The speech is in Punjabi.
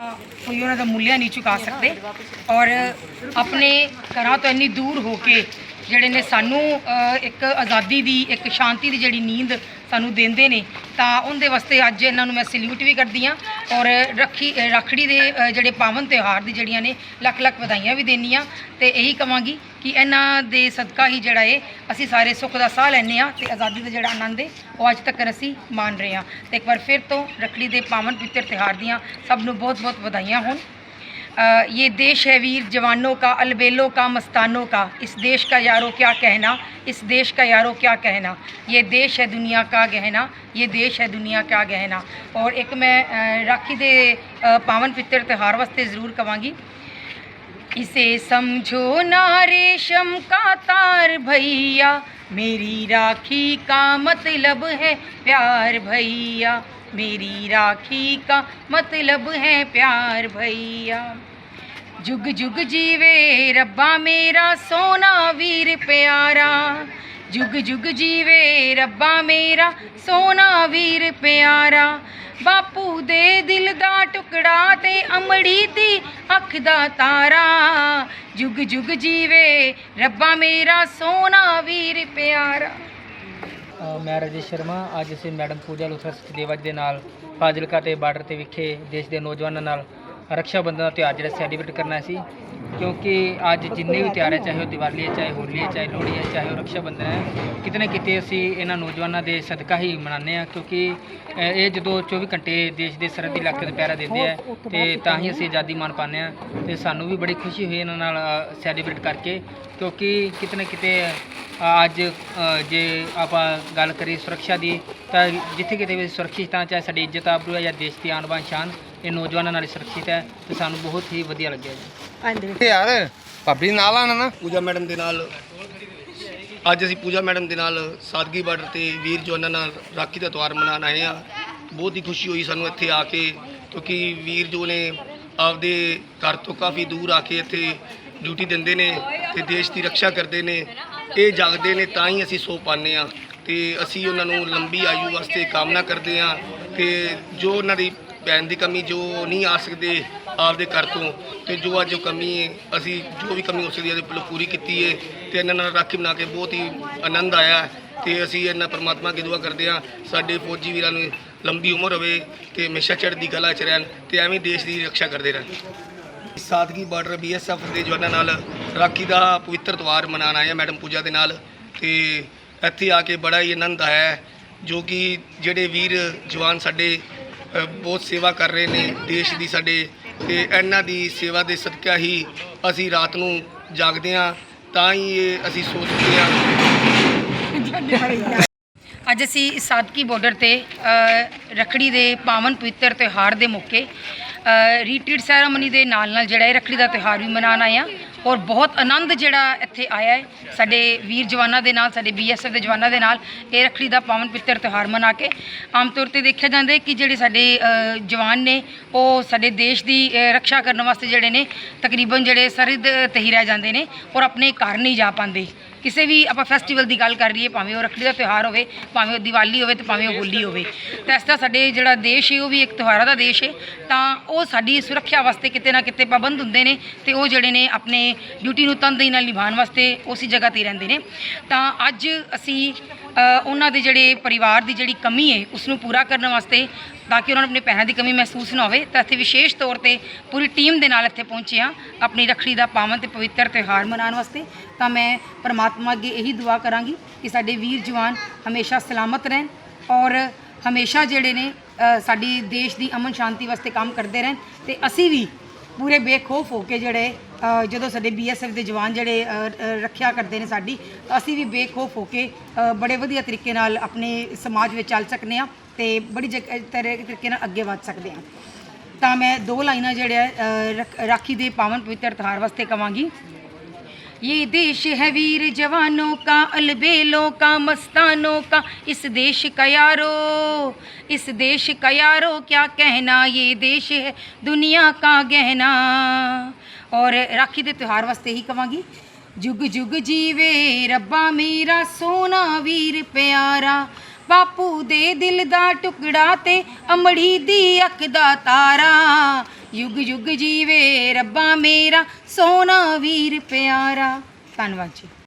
ਕੋਈ ਉਹਨਾਂ ਦਾ ਮੁੱਲਿਆ ਨਹੀਂ ਚੁਕਾ ਸਕਦੇ ਔਰ ਆਪਣੇ ਘਰਾਂ ਤੋਂ ਇੰਨੀ ਦੂਰ ਹੋ ਕੇ ਜਿਹੜੇ ਨੇ ਸਾਨੂੰ ਇੱਕ ਆਜ਼ਾਦੀ ਦੀ ਇੱਕ ਸ਼ਾਂਤੀ ਦੀ ਜਿਹੜੀ ਨੀਂਦ ਸਾਨੂੰ ਦਿੰਦੇ ਨੇ ਤਾਂ ਉਹਦੇ ਵਾਸਤੇ ਅੱਜ ਇਹਨਾਂ ਨੂੰ ਮੈਂ ਸਲੂਟ ਵੀ ਕਰਦੀ ਹਾਂ ਔਰ ਰੱਖੀ ਅ, ਰੱਖੜੀ ਦੇ ਜਿਹੜੇ ਪਾਵਨ ਤਿਉਹਾਰ ਦੀ ਜਿਹੜੀਆਂ ਨੇ ਲੱਖ ਲੱਖ ਵਧਾਈਆਂ ਵੀ ਦੇਣੀਆਂ ਤੇ ਇਹੀ ਕਵਾਂਗੀ ਕਿ ਇਹਨਾਂ ਦੇ ਸਦਕਾ ਹੀ ਜਿਹੜਾ ਏ ਅਸੀਂ ਸਾਰੇ ਸੁੱਖ ਦਾ ਸਾਹ ਲੈਂਦੇ ਆ ਤੇ ਆਜ਼ਾਦੀ ਦਾ ਜਿਹੜਾ ਆਨੰਦ ਹੈ ਉਹ ਅੱਜ ਤੱਕ ਅਸੀਂ ਮਾਣ ਰਹੇ ਹਾਂ। ਤੇ ਇੱਕ ਵਾਰ ਫਿਰ ਤੋਂ ਰੱਖੜੀ ਦੇ ਪਾਵਨ ਪਵਿੱਤਰ ਤਿਉਹਾਰ ਦੀਆਂ ਸਭ ਨੂੰ ਬਹੁਤ ਬਹੁਤ ਵਧਾਈਆਂ ਹੋਣ। ये देश है वीर जवानों का, अलबेलों का, मस्तानों का। इस देश का यारो क्या कहना? इस देश का यारो क्या कहना? ये देश है दुनिया का गहना, ये देश है दुनिया का गहना। और एक मैं राखी दे पावन पितर त्यौहार वास्ते ज़रूर कवांगी। इसे समझो ना रेशम का तार भैया, मेरी राखी का मतलब है प्यार भैया। मेरी राखी का मतलब है प्यार भैया जुग जुग जीवे रब्बा मेरा सोना वीर प्यारा जुग जुग जीवे रब्बा मेरा सोना वीर प्यारा ਬਾਪੂ ਦੇ ਦਿਲ ਦਾ ਟੁਕੜਾ ਤੇ ਅਮੜੀ ਦੀ ਅੱਖ ਦਾ ਤਾਰਾ ਜੁਗ ਜੁਗ ਜੀਵੇ ਰੱਬਾ ਮੇਰਾ ਸੋਨਾ ਵੀਰ ਪਿਆਰਾ ਅ, ਮੈਂ ਰਾਜੇਸ਼ ਸ਼ਰਮਾ। ਅੱਜ ਅਸੀਂ ਮੈਡਮ ਪੂਜਾ ਲੂਥਰ ਸਚਦੇਵਾ ਜੀ ਦੇ ਨਾਲ ਫਾਜ਼ਿਲਕਾ ਤੇ ਬਾਰਡਰ ਤੇ ਵਿਖੇ ਦੇਸ਼ ਦੇ ਨੌਜਵਾਨਾਂ ਨਾਲ ਰਕਸ਼ਾ ਬੰਧਨ ਦਾ ਤਿਉਹਾਰ ਜਿਹੜਾ ਸੈਲੀਬ੍ਰੇਟ ਕਰਨਾ ਸੀ। ਕਿਉਂਕਿ ਅੱਜ ਜਿੰਨੇ ਵੀ ਤਿਉਹਾਰ ਹੈ ਚਾਹੇ ਉਹ ਦੀਵਾਲੀ ਹੈ ਚਾਹੇ ਹੋਲੀ ਹੈ ਚਾਹੇ ਲੋਹੜੀ ਹੈ ਚਾਹੇ ਉਹ ਰਕਸ਼ਾ ਬੰਧਨ ਹੈ ਕਿਤੇ ਨਾ ਕਿਤੇ ਅਸੀਂ ਇਹਨਾਂ ਨੌਜਵਾਨਾਂ ਦੇ ਸਦਕਾ ਹੀ ਮਨਾਉਂਦੇ ਆ ਕਿਉਂਕਿ ਅ, ਇਹ ਜਦੋਂ 24 ਘੰਟੇ ਦੇਸ਼ ਦੇ ਸਰਹੱਦੀ ਇਲਾਕੇ ਦੇ ਪਹਿਰਾ ਦਿੰਦੇ ਆ ਤੇ ਤਾਂ ਹੀ ਅਸੀਂ ਆਜ਼ਾਦੀ ਮਾਣ ਪਾਉਂਦੇ ਆ ਤੇ ਸਾਨੂੰ ਵੀ ਬੜੀ ਖੁਸ਼ੀ ਹੋਈ ਇਹਨਾਂ ਨਾਲ ਸੈਲੀਬ੍ਰੇਟ ਕਰਕੇ ਕਿਉਂਕਿ ਕਿਤੇ ਨਾ ਕਿਤੇ ਅ, ਅੱਜ ਅ, ਜੇ ਆਪਾਂ ਗੱਲ ਕਰੀਏ ਸੁਰੱਖਿਆ ਦੀ ਤਾਂ ਜਿੱਥੇ ਕਿਤੇ ਵੀ ਸੁਰੱਖਿਅਤ ਤਾਂ ਚਾਹੇ ਸਾਡੀ ਇੱਜ਼ਤ ਆਬਰੂ ਹੈ ਜਾਂ ਦੇਸ਼ ਦੀ ਆਨ ਬਾਨ ਸ਼ਾਨ ਇਹ ਨੌਜਵਾਨਾਂ ਨਾਲ ਹੀ ਸੁਰੱਖਿਅਤ ਹੈ ਤੇ ਸਾਨੂੰ ਬਹੁਤ ਹੀ ਵਧੀਆ ਲੱਗਿਆ ਜੀ। ਤੇ ਯਾਰ ਭਾਬੀ ਨਾਲ ਆਣਾ ਨਾ। ਪੂਜਾ ਮੈਡਮ ਦੇ ਨਾਲ ਅੱਜ ਅਸੀਂ ਪੂਜਾ ਮੈਡਮ ਦੇ ਨਾਲ ਸਾਦਗੀ ਬਾਰਡਰ ਤੇ ਵੀਰ ਜਵਾਨਾਂ ਨਾਲ ਰਾਖੀ ਦਾ ਤਿਉਹਾਰ ਮਨਾਉਣ ਆਏ ਆ ਬਹੁਤ ਹੀ ਖੁਸ਼ੀ ਹੋਈ ਸਾਨੂੰ ਇੱਥੇ ਆ ਕੇ ਕਿਉਂਕਿ ਵੀਰ ਜੋ ਨੇ ਆਪਦੇ ਘਰ ਤੋਂ ਕਾਫੀ ਦੂਰ ਆ ਕੇ ਇੱਥੇ ਡਿਊਟੀ ਦਿੰਦੇ ਨੇ ਤੇ ਦੇਸ਼ ਦੀ ਰੱਖਿਆ ਕਰਦੇ ਨੇ। ਇਹ ਜਾਗਦੇ ਨੇ ਤਾਂ ਹੀ ਅਸੀਂ ਸੋ ਪਾਉਂਦੇ ਆ ਤੇ ਅਸੀਂ ਉਹਨਾਂ ਨੂੰ ਲੰਬੀ ਆਯੂ ਵਾਸਤੇ ਕਾਮਨਾ ਕਰਦੇ ਆ ਤੇ ਜੋ ਉਹਨਾਂ ਦੀ ਭੈਣ ਦੀ ਕਮੀ ਜੋ ਨਹੀਂ ਆ ਸਕਦੇ ਆਪਦੇ ਘਰ ਤੋਂ, ਤੇ ਜੋ ਅੱਜ ਉਹ ਕਮੀ ਹੈ ਅਸੀਂ ਜੋ ਵੀ ਕਮੀ ਹੋ ਸਕਦੀ ਹੈ ਉਹਦੇ ਵੱਲੋਂ ਪੂਰੀ ਕੀਤੀ ਹੈ ਤੇ ਇਹਨਾਂ ਨਾਲ ਰਾਖੀ ਬਣਾ ਕੇ ਬਹੁਤ ਹੀ ਆਨੰਦ ਆਇਆ ਹੈ ਤੇ ਅਸੀਂ ਇਹਨਾਂ ਪਰਮਾਤਮਾ ਅੱਗੇ ਦੁਆ ਕਰਦੇ ਹਾਂ, ਸਾਡੇ ਫੌਜੀ ਵੀਰਾਂ ਨੂੰ ਲੰਬੀ ਉਮਰ ਹੋਵੇ ਤੇ ਹਮੇਸ਼ਾ ਚੜ੍ਹਦੀ ਕਲਾ ਚ ਰਹਿਣ ਤੇ ਐਵੇਂ ਦੇਸ਼ ਦੀ ਰੱਖਿਆ ਕਰਦੇ ਰਹਿਣ। ਸਾਦਗੀ ਬਾਰਡਰ ਬੀਐਸਐਫ ਦੇ ਜਵਾਨਾਂ ਨਾਲ ਰਾਖੀ ਦਾ ਪਵਿੱਤਰ ਤਿਉਹਾਰ ਮਨਾਉਣ ਆਏ ਹਾਂ ਮੈਡਮ ਪੂਜਾ ਦੇ ਨਾਲ, ਤੇ ਇੱਥੇ ਆ ਕੇ ਬੜਾ ਹੀ ਆਨੰਦ ਆਇਆ ਹੈ ਜੋ ਕਿ ਜਿਹੜੇ ਵੀਰ ਜਵਾਨ ਸਾਡੇ ਬਹੁਤ ਸੇਵਾ ਕਰ ਰਹੇ ਨੇ ਦੇਸ਼ ਦੀ ਸਾਡੇ ਤੇ ਇਹਨਾਂ ਦੀ ਸੇਵਾ ਦੇ ਸਦਕਾ ਹੀ ਅਸੀਂ ਰਾਤ ਨੂੰ ਜਾਗਦੇ ਹਾਂ ਤਾਂ ਹੀ ਇਹ ਅਸੀਂ ਸੋਚਦੇ ਹਾਂ। ਅੱਜ ਅਸੀਂ ਸਾਦਕੀ ਬਾਰਡਰ ਤੇ ਅ, ਰੱਖੜੀ ਦੇ ਪਾਵਨ ਪਵਿੱਤਰ ਤਿਉਹਾਰ ਦੇ ਮੌਕੇ ਰੀਟਰੀਟ ਸੈਰਾਮਨੀ ਦੇ ਨਾਲ ਨਾਲ ਜਿਹੜਾ ਇਹ ਰੱਖੜੀ ਦਾ ਤਿਉਹਾਰ ਵੀ ਮਨਾਉਣ ਆਏ ਆ ਔਰ ਬਹੁਤ ਆਨੰਦ ਜਿਹੜਾ ਇੱਥੇ ਆਇਆ ਹੈ। ਸਾਡੇ ਵੀਰ ਜਵਾਨਾਂ ਦੇ ਨਾਲ, ਸਾਡੇ ਬੀਐਸਐਫ ਦੇ ਜਵਾਨਾਂ ਦੇ ਨਾਲ ਇਹ ਰੱਖੜੀ ਦਾ ਪਾਵਨ ਪਵਿੱਤਰ ਤਿਉਹਾਰ ਮਨਾ ਕੇ ਆਮ ਤੌਰ ਤੇ ਦੇਖਿਆ ਜਾਂਦਾ ਹੈ ਕਿ ਜਿਹੜੇ ਸਾਡੇ ਜਵਾਨ ਨੇ, ਉਹ ਸਾਡੇ ਦੇਸ਼ ਦੀ ਰੱਖਿਆ ਕਰਨ ਵਾਸਤੇ ਜਿਹੜੇ ਨੇ, ਤਕਰੀਬਨ ਜਿਹੜੇ ਸਰਹੱਦ ਤੇ ਹੀ ਰਹਿ ਜਾਂਦੇ ਨੇ ਔਰ ਆਪਣੇ ਘਰ ਨਹੀਂ ਜਾ ਪਾਉਂਦੇ। ਕਿਸੇ ਵੀ ਆਪਾਂ ਫੈਸਟੀਵਲ ਦੀ ਗੱਲ ਕਰ ਲਈਏ, ਭਾਵੇਂ ਉਹ ਰੱਖੜੀ ਦਾ ਤਿਉਹਾਰ ਹੋਵੇ, ਭਾਵੇਂ ਉਹ ਦੀਵਾਲੀ ਹੋਵੇ ਤੇ ਭਾਵੇਂ ਉਹ ਹੋਲੀ ਹੋਵੇ। ਤਾਂ ਇਸ ਤਰ੍ਹਾਂ ਸਾਡੇ ਜਿਹੜਾ ਦੇਸ਼ ਹੈ, ਉਹ ਵੀ ਇੱਕ ਤਿਉਹਾਰਾਂ ਦਾ ਦੇਸ਼ ਹੈ। ਤਾਂ ਉਹ ਸਾਡੀ ਸੁਰੱਖਿਆ ਵਾਸਤੇ ਕਿਤੇ ਨਾ ਕਿਤੇ ਪਾਬੰਦ ਹੁੰਦੇ ਨੇ ਤੇ ਉਹ ਜਿਹੜੇ ਨੇ ਆਪਣੇ ਡਿਊਟੀ ਨੂੰ ਤਨਦੇਹੀ ਨਾਲ ਨਿਭਾਉਣ ਵਾਸਤੇ ਉਸੇ ਜਗ੍ਹਾ ਤੇ ਰਹਿੰਦੇ ਨੇ। ਤਾਂ ਅੱਜ ਅਸੀਂ ਉਹਨਾਂ ਦੇ ਜਿਹੜੇ ਪਰਿਵਾਰ ਦੀ ਜਿਹੜੀ ਕਮੀ ਹੈ ਉਸ ਨੂੰ ਪੂਰਾ ਕਰਨ ਵਾਸਤੇ ਤਾਂ ਕਿ ਉਹਨਾਂ ਨੂੰ ਆਪਣੇ ਪੈਰਾਂ ਦੀ ਕਮੀ ਮਹਿਸੂਸ ਨਾ ਹੋਵੇ, ਤਾਂ ਅਸੀਂ ਵਿਸ਼ੇਸ਼ ਤੌਰ ਤੇ ਪੂਰੀ ਟੀਮ ਦੇ ਨਾਲ ਇੱਥੇ ਪਹੁੰਚੇ ਹਾਂ, ਆਪਣੀ ਰੱਖੜੀ ਦਾ ਪਾਵਨ ਤੇ ਪਵਿੱਤਰ ਤਿਉਹਾਰ ਮਨਾਉਣ ਵਾਸਤੇ। ਤਾਂ ਮੈਂ ਪਰਮਾਤਮਾ ਅੱਗੇ ਇਹੀ ਦੁਆ ਕਰਾਂਗੀ ਕਿ ਸਾਡੇ ਵੀਰ ਜਵਾਨ ਹਮੇਸ਼ਾ ਸਲਾਮਤ ਰਹਿਣ ਔਰ ਹਮੇਸ਼ਾ ਜਿਹੜੇ ਨੇ ਸਾਡੀ ਦੇਸ਼ ਦੀ ਅਮਨ ਸ਼ਾਂਤੀ ਵਾਸਤੇ ਕੰਮ ਕਰਦੇ ਰਹਿਣ ਤੇ ਅਸੀਂ ਵੀ ਪੂਰੇ ਬੇਖੌਫ ਹੋ ਕੇ ਜਿਹੜੇ ਅ, ਜਦੋਂ ਸਾਡੇ ਬੀਐਸਐਫ ਦੇ ਜਵਾਨ ਜਿਹੜੇ ਅ, ਅ, ਰੱਖਿਆ ਕਰਦੇ ਨੇ ਸਾਡੀ ਤਾਂ ਅਸੀਂ ਵੀ ਬੇਖੌਫ ਹੋ ਕੇ ਅ, ਬੜੇ ਵਧੀਆ ਤਰੀਕੇ ਨਾਲ ਆਪਣੇ ਸਮਾਜ ਵਿੱਚ ਚੱਲ ਸਕਦੇ ਆ ਤੇ ਬੜੀ ਜਗ- ਤਰ੍ਹਾਂ ਤਰੀਕੇ ਨਾਲ ਅੱਗੇ ਵੱਧ ਸਕਦੇ ਆ। ਤਾਂ ਮੈਂ ਦੋ ਲਾਈਨਾਂ ਜਿਹੜੇ ਅ, ਰਾਖੀ ਦੇ ਪਾਵਨ ਪਵਿੱਤਰ ਤਿਉਹਾਰ ਵਾਸਤੇ ਕਵਾਂਗੀ। ये देश है वीर जवानों का अलबेलों का मस्तानों का इस देश का यारो इस देश का यारो क्या कहना ये देश है दुनिया का गहना और राखी ਦੇ ਤਿਉਹਾਰ ਵਾਸਤੇ ਹੀ ਕਵਾਂਗੀ ਜੁਗ ਜੁਗ ਜੀਵੇ ਰੱਬਾ ਮੇਰਾ ਸੋਨਾ ਵੀਰ ਪਿਆਰਾ ਬਾਪੂ ਦੇ ਦਿਲ ਦਾ ਟੁਕੜਾ ਤੇ ਅਮੜੀ ਦੀ ਅੱਖ ਦਾ ਤਾਰਾ ਯੁੱਗ ਯੁੱਗ ਜੀਵੇ ਰੱਬਾ ਮੇਰਾ ਸੋਨਾ ਵੀਰ ਪਿਆਰਾ। ਧੰਨਵਾਦ ਜੀ।